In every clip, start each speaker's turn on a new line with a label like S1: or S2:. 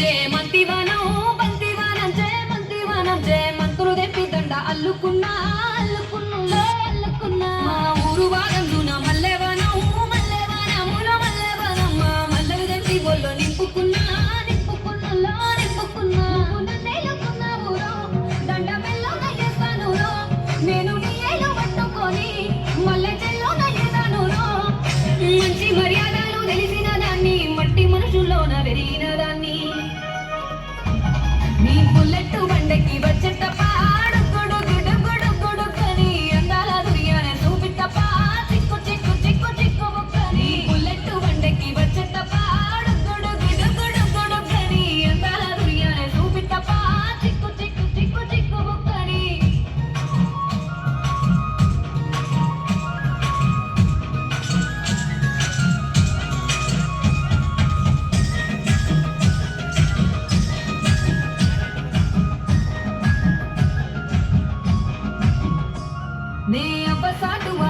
S1: జేమంతి వనం బంతి వనం జేమంతి వనం జేమంతులు తెప్పిదండ అల్లుకున్నా మీ బుల్లెట్ వండకి వచ్చే నే
S2: అబ్బ సాటువా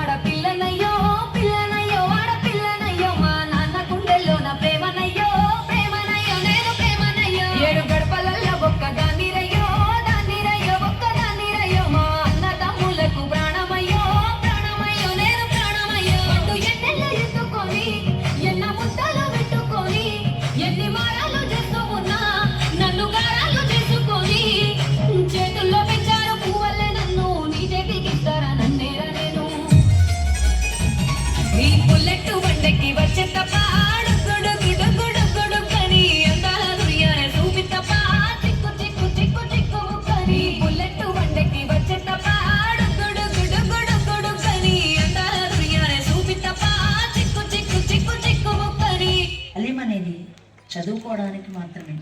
S2: చదువుకోవడానికి మాత్రమే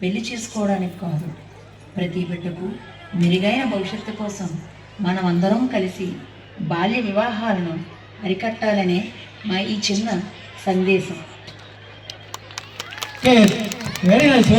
S2: పెళ్ళి చేసుకోవడానికి కాదు. ప్రతి బిడ్డకు మెరుగైన భవిష్యత్తు కోసం మనం అందరం కలిసి బాల్య వివాహాలను అరికట్టాలనే మా ఈ చిన్న సందేశం.
S3: Very nice